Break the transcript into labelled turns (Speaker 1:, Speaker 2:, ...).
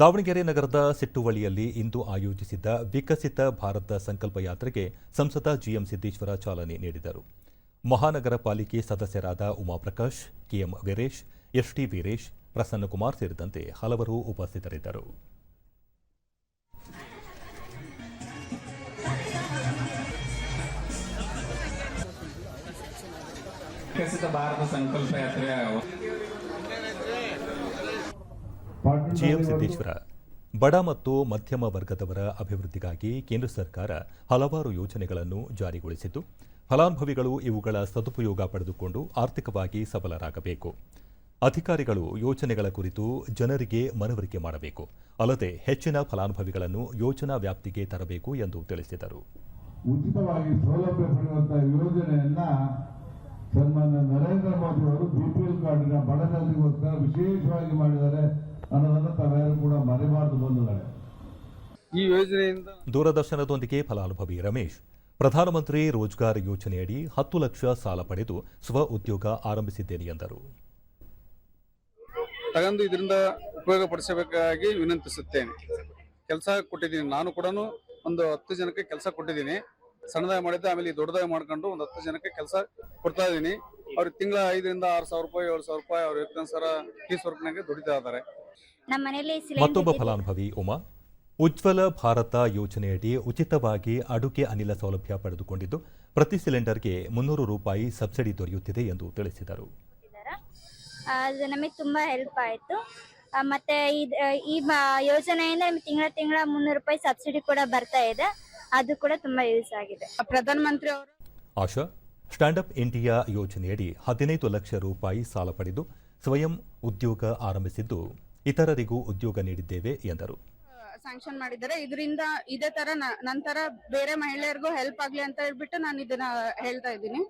Speaker 1: ದಾವಣಗೆರೆ ನಗರದ ಸಿಟ್ಟುವಳಿಯಲ್ಲಿ ಇಂದು ಆಯೋಜಿಸಿದ್ದ ವಿಕಸಿತ ಭಾರತ ಸಂಕಲ್ಪ ಯಾತ್ರೆಗೆ ಸಂಸದ ಜಿಎಂ ಸಿದ್ದೇಶ್ವರ ಚಾಲನೆ ನೀಡಿದರು. ಮಹಾನಗರ ಪಾಲಿಕೆ ಸದಸ್ಯರಾದ ಉಮಾಪ್ರಕಾಶ್, ಕೆಎಂ ವೀರೇಶ್, ಎಸ್ಟಿ ವೀರೇಶ್, ಪ್ರಸನ್ನಕುಮಾರ್ ಸೇರಿದಂತೆ ಹಲವರು ಉಪಸ್ಥಿತರಿದ್ದರು.
Speaker 2: ವಿಕಸಿತ ಭಾರತ ಸಂಕಲ್ಪ
Speaker 1: ಜಿಎಂ ಸಿದ್ದೇಶ್ವರ ಬಡ ಮತ್ತು ಮಧ್ಯಮ ವರ್ಗದವರ ಅಭಿವೃದ್ಧಿಗಾಗಿ ಕೇಂದ್ರ ಸರ್ಕಾರ ಹಲವಾರು ಯೋಜನೆಗಳನ್ನು ಜಾರಿಗೊಳಿಸಿದ್ದು, ಫಲಾನುಭವಿಗಳು ಇವುಗಳ ಸದುಪಯೋಗ ಪಡೆದುಕೊಂಡು ಆರ್ಥಿಕವಾಗಿ ಸಬಲರಾಗಬೇಕು. ಅಧಿಕಾರಿಗಳು ಯೋಜನೆಗಳ ಕುರಿತು ಜನರಿಗೆ ಮನವರಿಕೆ ಮಾಡಬೇಕು. ಅಲ್ಲದೆ ಹೆಚ್ಚಿನ ಫಲಾನುಭವಿಗಳನ್ನು ಯೋಜನಾ ವ್ಯಾಪ್ತಿಗೆ ತರಬೇಕು ಎಂದು ತಿಳಿಸಿದರು.
Speaker 3: ಉಚಿತವಾಗಿ ಸೌಲಭ್ಯ ಪಡೆಯುವಂತಹ ಯೋಜನೆಯನ್ನ ಸನ್ಮಾನ್ಯ ನರೇಂದ್ರ ಮೋದಿ ಅವರು ಬಿಪಿಎಲ್ ಕಾರ್ಡಿನ ಬಡಜನರಿಗೋಸ್ಕರ ವಿಶೇಷವಾಗಿ ಮಾಡಿದ್ದಾರೆ. ಅನ್ನೋದನ್ನು ತಾವ್ಯಾರು ಕೂಡ ಬಂಧುಗಳೇ
Speaker 4: ಈ ಯೋಜನೆಯಿಂದ
Speaker 1: ದೂರದರ್ಶನದೊಂದಿಗೆ ಫಲಾನುಭವಿ ರಮೇಶ್. ಪ್ರಧಾನಮಂತ್ರಿ ರೋಜ್ಗಾರ್ ಯೋಜನೆಯಡಿ ಹತ್ತು ಲಕ್ಷ ಸಾಲ ಪಡೆದು ಸ್ವ ಉದ್ಯೋಗ ಆರಂಭಿಸಿದ್ದೇನೆ ಎಂದರು.
Speaker 4: ತಗೊಂಡು ಇದರಿಂದ ಉಪಯೋಗ ಪಡಿಸಬೇಕಾಗಿ ವಿನಂತಿಸುತ್ತೇನೆ. ಕೆಲಸ ಕೊಟ್ಟಿದ್ದೀನಿ. ನಾನು ಕೂಡ ಒಂದು ಹತ್ತು ಜನಕ್ಕೆ ಕೆಲಸ ಕೊಟ್ಟಿದ್ದೀನಿ. ಸಣ್ಣದಾಗಿ ಮಾಡಿದ್ದೆ ಆಮೇಲೆ ದೊಡ್ಡದಾಗಿ ಮಾಡ್ಕೊಂಡು ಒಂದು ಹತ್ತು ಜನಕ್ಕೆ ಕೆಲಸ ಕೊಡ್ತಾ ಇದ್ದೀನಿ. ಅವ್ರಿಗೆ ತಿಂಗಳ ಐದರಿಂದ ಆರು ಸಾವಿರ ರೂಪಾಯಿ ಏಳು ಸಾವಿರ ರೂಪಾಯಿ ಅವ್ರ ಎಕ್ಸ್ಪೆನ್ಸರ ಫೀಸ್ ವರ್ಕ್ನಾಗೆ ದುಡಿತಾ ಇದ್ದಾರೆ.
Speaker 1: ಮತ್ತೊಬ್ಬ ಫಲಾನುಭವಿ ಉಮಾ. ಉಜ್ವಲ ಭಾರತ ಯೋಜನೆಯಡಿ ಉಚಿತವಾಗಿ ಅಡುಗೆ ಅನಿಲ ಸೌಲಭ್ಯ ಪಡೆದುಕೊಂಡಿದ್ದು ಪ್ರತಿ ಸಿಲಿಂಡರ್ಗೆ ಮುನ್ನೂರು ರೂಪಾಯಿ ಸಬ್ಸಿಡಿ ದೊರೆಯುತ್ತಿದೆ ಎಂದು ತಿಳಿಸಿದರು.
Speaker 5: ಆ, ಅದು ನಮಗೆ ತುಂಬಾ ಹೆಲ್ಪ್ ಆಯಿತು. ಮತ್ತೆ ಇದ್- ಈ ಯೋಜನೆಯಿಂದ ನಮಗೆ ತಿಂಗಳ ತಿಂಗಳ ಮುನ್ನೂರು ರೂಪಾಯಿ ಸಬ್ಸಿಡಿ ಕೂಡ ಬರ್ತಾ ಇದೆ. ಅದು ಕೂಡ ತುಂಬಾ ಯೂಸ್ ಆಗಿದೆ.
Speaker 6: ಪ್ರಧಾನ ಮಂತ್ರಿ ಅವರು
Speaker 1: ಆಶಾ ಸ್ಟ್ಯಾಂಡ್ ಅಪ್ ಇಂಡಿಯಾ ಯೋಜನೆಯಡಿ ಹದಿನೈದು ಲಕ್ಷ ರೂಪಾಯಿ ಸಾಲ ಪಡೆದು ಸ್ವಯಂ ಉದ್ಯೋಗ ಆರಂಭಿಸಿದ್ದು ಇತರರಿಗೂ ಉದ್ಯೋಗ ನೀಡಿದ್ದೇವೆ ಎಂದರು.
Speaker 6: ಸ್ಯಾಂಕ್ಷನ್ ಮಾಡಿದ್ದಾರೆ. ಇದರಿಂದ ಇದೇ ತರ ನಂತರ ಬೇರೆ ಮಹಿಳೆಯರಿಗೂ ಹೆಲ್ಪ್ ಆಗ್ಲಿ ಅಂತ ಹೇಳ್ಬಿಟ್ಟು ನಾನು ಇದನ್ನ ಹೇಳ್ತಾ ಇದ್ದೀನಿ.